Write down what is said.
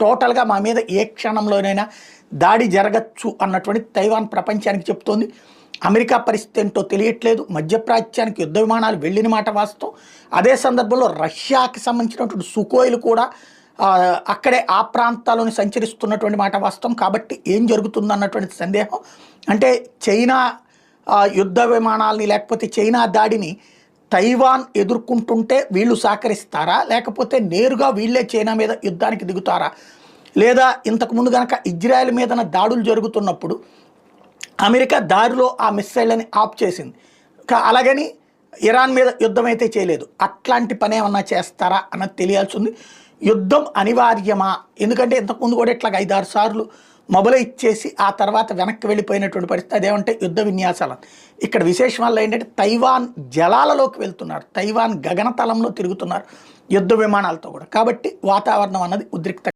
టోటల్గా మా మీద ఏ క్షణంలోనైనా దాడి జరగచ్చు అన్నటువంటి తైవాన్ ప్రపంచానికి చెప్తోంది. అమెరికా పరిస్థితి ఏంటో తెలియట్లేదు. మధ్యప్రాచ్యానికి యుద్ధ విమానాలు వెళ్ళిన మాట వాస్తవం. అదే సందర్భంలో రష్యాకి సంబంధించినటువంటి సుకోయిలు కూడా అక్కడే ఆ ప్రాంతాల్లోని సంచరిస్తున్నటువంటి మాట వాస్తవం. కాబట్టి ఏం జరుగుతుంది అన్నటువంటి సందేహం. అంటే చైనా యుద్ధ విమానాలని లేకపోతే చైనా దాడిని తైవాన్ ఎదుర్కొంటుంటే వీళ్ళు సహకరిస్తారా? లేకపోతే నేరుగా వీళ్ళే చైనా మీద యుద్ధానికి దిగుతారా? లేదా ఇంతకుముందు కనుక ఇజ్రాయెల్ మీదన దాడులు జరుగుతున్నప్పుడు అమెరికా దారిలో ఆ మిస్సైళ్ళని ఆఫ్ చేసింది. కా- అలాగని ఇరాన్ మీద యుద్ధం అయితే చేయలేదు. అట్లాంటి పని ఏమన్నా చేస్తారా అన్నది తెలియాల్సి ఉంది. యుద్ధం అనివార్యమా? ఎందుకంటే ఇంతకుముందు కూడా ఇట్లాగ ఐదారు సార్లు మొబైల్ ఇచ్చేసి ఆ తర్వాత వెనక్కి వెళ్ళిపోయినటువంటి పరిస్థితి అదేమంటే యుద్ధ విన్యాసాలు. ఇక్కడ విశేషం వల్ల ఏంటంటే తైవాన్ జలాలలోకి వెళ్తున్నారు. తైవాన్ గగనతలంలో తిరుగుతున్నారు యుద్ధ విమానాలతో కూడా. కాబట్టి వాతావరణం అన్నది ఉద్రిక్త